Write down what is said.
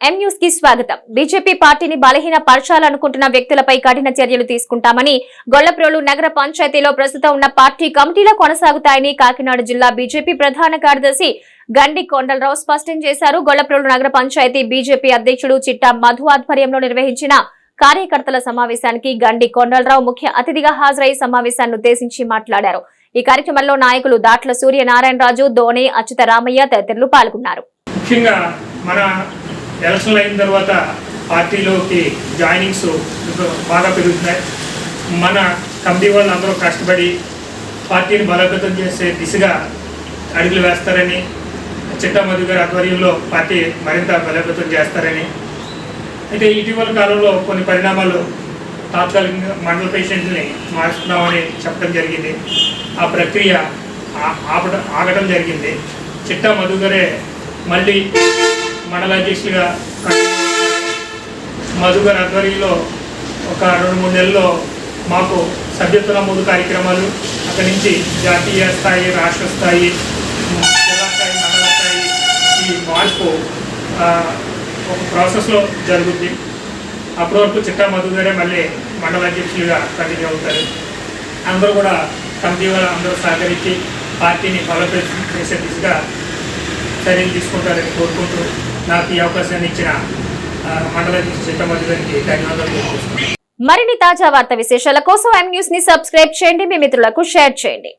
ఎం న్యూస్కి స్వాగతం. బీజేపీ పార్టీని బలహీన పరచాలనుకుంటున్న వ్యక్తులపై కఠిన చర్యలు తీసుకుంటామని గొల్లప్రోలు నగర పంచాయతీలో ప్రస్తుతం ఉన్న పార్టీ కమిటీలో కొనసాగుతాయని కాకినాడ జిల్లా బీజేపీ ప్రధాన కార్యదర్శి గండి కొండలరావు స్పష్టం చేశారు. గొల్లప్రోలు నగర పంచాయతీ బీజేపీ అధ్యక్షుడు చిట్టా మధు ఆధ్వర్యంలో నిర్వహించిన కార్యకర్తల సమావేశానికి గండి కొండలరావు ముఖ్య అతిథిగా హాజరై సమావేశాన్ని ఉద్దేశించి మాట్లాడారు. ఈ కార్యక్రమంలో నాయకులు దాట్ల సూర్యనారాయణరాజు ధోని అచ్యుత రామయ్య తదితరులు పాల్గొన్నారు. ముఖ్యంగా మన ఎలక్షన్లు అయిన తర్వాత పార్టీలోకి జాయినింగ్స్ బాగా పెరుగుతున్నాయి. మన కమిటీ వాళ్ళు అందరూ కష్టపడి పార్టీని బలోపేతం చేసే దిశగా అడుగులు వేస్తారని చిట్ట మధు గారి ఆధ్వర్యంలో పార్టీ మరింత బలోపేతం చేస్తారని. అయితే ఇటీవల కాలంలో కొన్ని పరిణామాలు తాత్కాలికంగా మండల పేషెంట్ని మారుస్తున్నామని చెప్పడం జరిగింది. ఆ ప్రక్రియ ఆపడం ఆగడం జరిగింది. చిట్టా మధు గారే మళ్ళీ మండల అధ్యక్షుడిగా మధుకర్ ఆధ్వర్యంలో ఒక రెండు మూడు నెలల్లో మాకు సభ్యత్వ నమోదు కార్యక్రమాలు అక్కడి నుంచి జాతీయ స్థాయి రాష్ట్ర స్థాయి జిల్లా స్థాయి మండల స్థాయి ఈ మార్పు ఒక ప్రాసెస్లో జరుగుద్ది. అప్పటి వరకు చిట్టా మధుగారే మళ్ళీ మండల అధ్యక్షులుగా కంటిన్యూ అవుతారు. అందరూ కూడా కమిటీ వాళ్ళు అందరూ సహకరించి పార్టీని బలోపేతం చేసే దిశగా చర్యలు తీసుకుంటారని కోరుకుంటూ నాకు ఈ అవకాశాన్ని ఇచ్చిన మండల గారికి ధన్యవాదాలు తెలియజేస్తున్నాను మరిన్ని తాజా వార్త విశేషాల కోసం ఎం న్యూస్ని సబ్స్క్రైబ్ చేయండి. మీ మిత్రులకు షేర్ చేయండి.